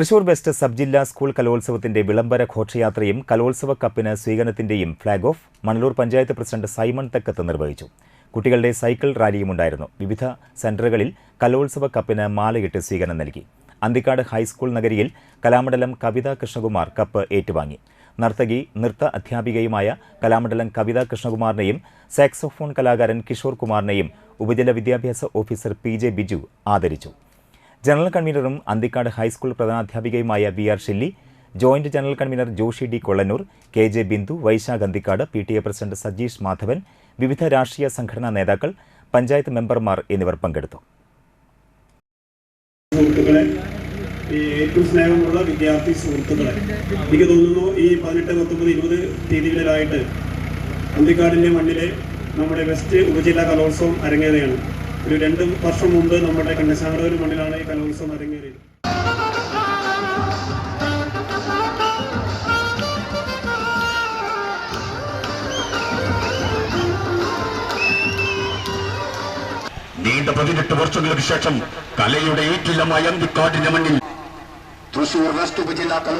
Thrissur west sub ജില്ലാ school കലോത്സവത്തിന്റെ വിളംബര ഘോഷയാത്രയും കലോത്സവ കപ്പിന് സ്വീകരണത്തിന്റെയും flag off Manalur panchayat president Simon Thekkath നിർവഹിച്ചു. കുട്ടികളുടെ സൈക്കിൾ റാലിയും ഉണ്ടായിരുന്നു വിവിധ സെന്ററുകളിൽ കലോത്സവ കപ്പിന് മാലയിട്ട് സ്വീകരണം നൽകി. അന്തിക്കാട് ഹൈസ്കൂൾ നഗരിയിൽ കലാമണ്ഡലം കവിത കൃഷ്ണകുമാർ കപ്പ് ഏറ്റുവാങ്ങി. നർത്തകി നൃത്ത അധ്യാപികയുമായ കലാമണ്ഡലം കവിത കൃഷ്ണകുമാറിനെയും സാക്സോഫോൺ കലാകാരൻ കിഷോർ കുമാറിനെയും ഉപജില വിദ്യാഭ്യാസ ഓഫീസർ പി ജെ ബിജു ആദരിച്ചു. ജനറൽ കൺവീനറും Anthikad high school പ്രധാനാധ്യാപികയുമായ V R Shilly joint general convener Joshy D Kollannur K J Bindu Vaishakh Anthikad P T A president Sajeesh Madhavan വിവിധ രാഷ്ട്രീയ സംഘടനാ നേതാക്കൾ പഞ്ചായത്ത് മെമ്പർമാർ എന്നിവർ പങ്കെടുത്തു. ഏറ്റവും സ്നേഹമുള്ള വിദ്യാർത്ഥി സുഹൃത്തുക്കളെ എനിക്ക് തോന്നുന്നു ഈ പതിനെട്ട് പത്തൊമ്പത് ഇരുപത് തീയതികളിലായിട്ട് അന്തിക്കാടിന്റെ മണ്ണിലെ നമ്മുടെ വെസ്റ്റ് ഉപജില്ലാ കലോത്സവം അരങ്ങേറുകയാണ്. ഒരു രണ്ട് വർഷം മുമ്പ് നമ്മുടെ കണ്ണശാമരൂർ മണ്ണിലാണ് ഈ കലോത്സവം അരങ്ങേറിയത്. നീണ്ട പതിനെട്ട് വർഷങ്ങൾക്ക് ശേഷം കലയുടെ ഏറ്റില്ലമായ അന്തിക്കാടിന്റെ മണ്ണിൽ തൃശൂർ വെസ്റ്റ് ഉപജില്ലാ കലോ